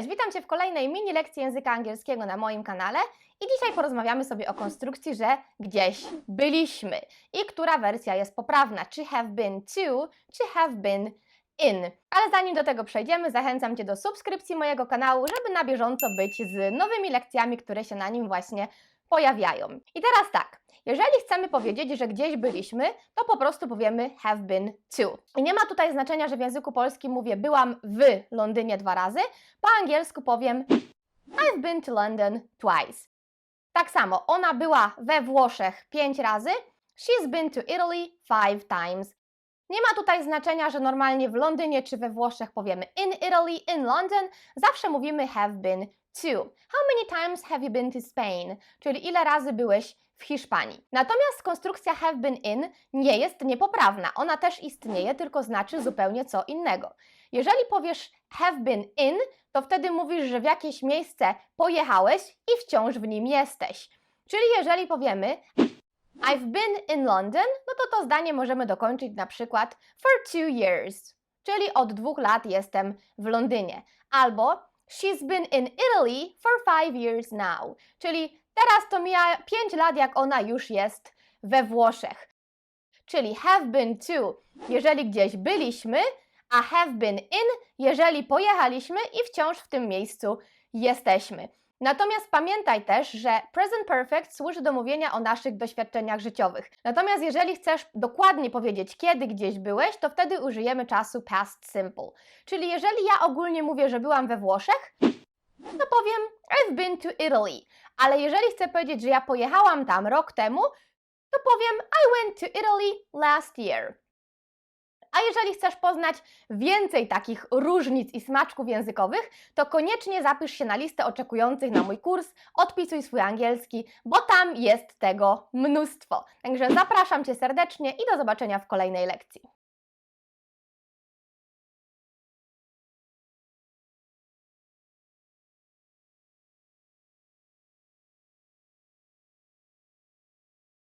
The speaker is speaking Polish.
Cześć, witam Cię w kolejnej mini lekcji języka angielskiego na moim kanale i dzisiaj porozmawiamy sobie o konstrukcji, że gdzieś byliśmy i która wersja jest poprawna, czy have been to, czy have been in. Ale zanim do tego przejdziemy, zachęcam Cię do subskrypcji mojego kanału, żeby na bieżąco być z nowymi lekcjami, które się na nim właśnie pojawiają. I teraz tak, jeżeli chcemy powiedzieć, że gdzieś byliśmy, to po prostu powiemy have been to. I nie ma tutaj znaczenia, że w języku polskim mówię byłam w Londynie dwa razy, po angielsku powiem I've been to London twice. Tak samo, ona była we Włoszech pięć razy, she's been to Italy five times. Nie ma tutaj znaczenia, że normalnie w Londynie czy we Włoszech powiemy in Italy, in London, zawsze mówimy have been to. How many times have you been to Spain? Czyli ile razy byłeś w Hiszpanii. Natomiast konstrukcja have been in nie jest niepoprawna. Ona też istnieje, tylko znaczy zupełnie co innego. Jeżeli powiesz have been in, to wtedy mówisz, że w jakieś miejsce pojechałeś i wciąż w nim jesteś. Czyli jeżeli powiemy I've been in London, no to to zdanie możemy dokończyć na przykład for two years, czyli od dwóch lat jestem w Londynie. Albo She's been in Italy for five years now, czyli teraz to mija 5 lat, jak ona już jest we Włoszech. Czyli have been to, jeżeli gdzieś byliśmy, a have been in, jeżeli pojechaliśmy i wciąż w tym miejscu jesteśmy. Natomiast pamiętaj też, że present perfect służy do mówienia o naszych doświadczeniach życiowych. Natomiast jeżeli chcesz dokładnie powiedzieć, kiedy gdzieś byłeś, to wtedy użyjemy czasu past simple. Czyli jeżeli ja ogólnie mówię, że byłam we Włoszech, to powiem I've been to Italy. Ale jeżeli chcę powiedzieć, że ja pojechałam tam rok temu, to powiem I went to Italy last year. A jeżeli chcesz poznać więcej takich różnic i smaczków językowych, to koniecznie zapisz się na listę oczekujących na mój kurs Odpisuj swój angielski, bo tam jest tego mnóstwo. Także zapraszam Cię serdecznie i do zobaczenia w kolejnej lekcji.